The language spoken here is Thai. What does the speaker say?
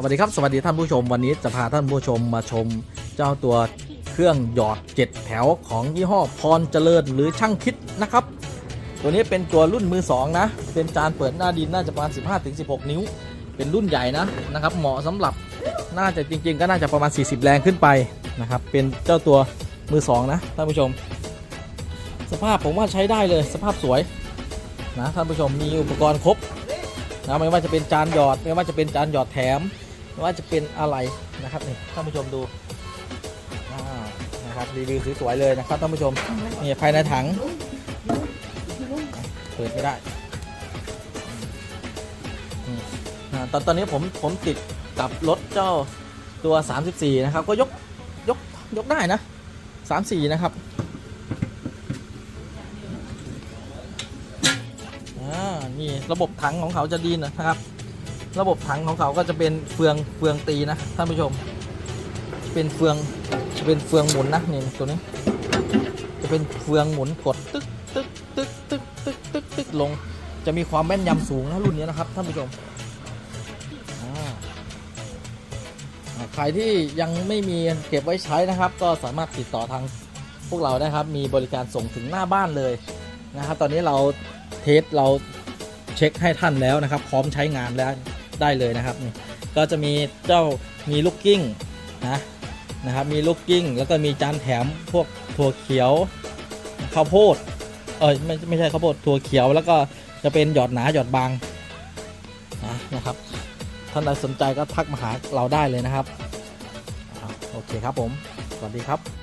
สวัสดีครับสวัสดีท่านผู้ชมวันนี้จะพาท่านผู้ชมมาชม เจ้าตัวเครื่องหยอด 7 แถวของยี่ห้อพรเจริญหรือช่างคิดนะครับ ตัวนี้เป็นตัวรุ่นมือ 2 นะ เป็นจานเปิดหน้าดินน่าจะประมาณ 15-16 นิ้ว เป็นรุ่นใหญ่นะนะครับ เหมาะสำหรับน่าจะจริง ๆ ก็น่าจะประมาณ 40 แรงขึ้นไปนะครับ เป็นเจ้าตัวมือ 2 นะท่านผู้ชม สภาพผมว่าใช้ได้เลยสภาพสวยนะท่านผู้ชมมีอุปกรณ์ครบนะไม่ว่าจะเป็นจานหยอด ไม่ว่าจะเป็นจานหยอดแถม ว่าจะเป็นอะไรนะครับนี่ท่านผู้ชมดูนะครับรีวิวสวยๆเลยนะครับท่านผู้ชมนี่ภายในถังเปิดไม่ได้ตอนตอนนี้ผมผมติดกับรถเจ้าตัว 34 นะครับ ก็ยกยกยกได้นะ 34 นะครับอ่านี่ระบบถังของเขาจะดีนะครับ ระบบถังของเขาก็จะเป็นเฟืองเฟืองตีนะท่านผู้ชม เป็นเฟืองจะเป็นเฟืองหมุนนะนี่ตัวนี้ จะเป็นเฟืองหมุนกดตึ๊กตึ๊กตึ๊กตึ๊กตึ๊กตึ๊กตึ๊กลง จะมีความแม่นยำสูงนะรุ่นนี้นะครับท่านผู้ชมใครที่ยังไม่มีเก็บไว้ใช้นะครับ ก็สามารถติดต่อทางพวกเราได้ครับ มีบริการส่งถึงหน้าบ้านเลยนะครับ ตอนนี้เราเทสเราเช็คให้ท่านแล้วนะครับ พร้อมใช้งานแล้ว ได้เลยนะครับนี่ก็จะมีเจ้ามีลูกกิ้งนะนะครับมีลูกกิ้งแล้วก็มีจานแถมพวกถั่วเขียวข้าวโพดเออไม่ไม่ใช่ข้าวโพดถั่วเขียวแล้วก็จะเป็นหยอดหนาหยอดบางนะนะครับท่านใดสนใจก็ทักมาหาเราได้เลยนะครับโอเคครับผม สวัสดีครับ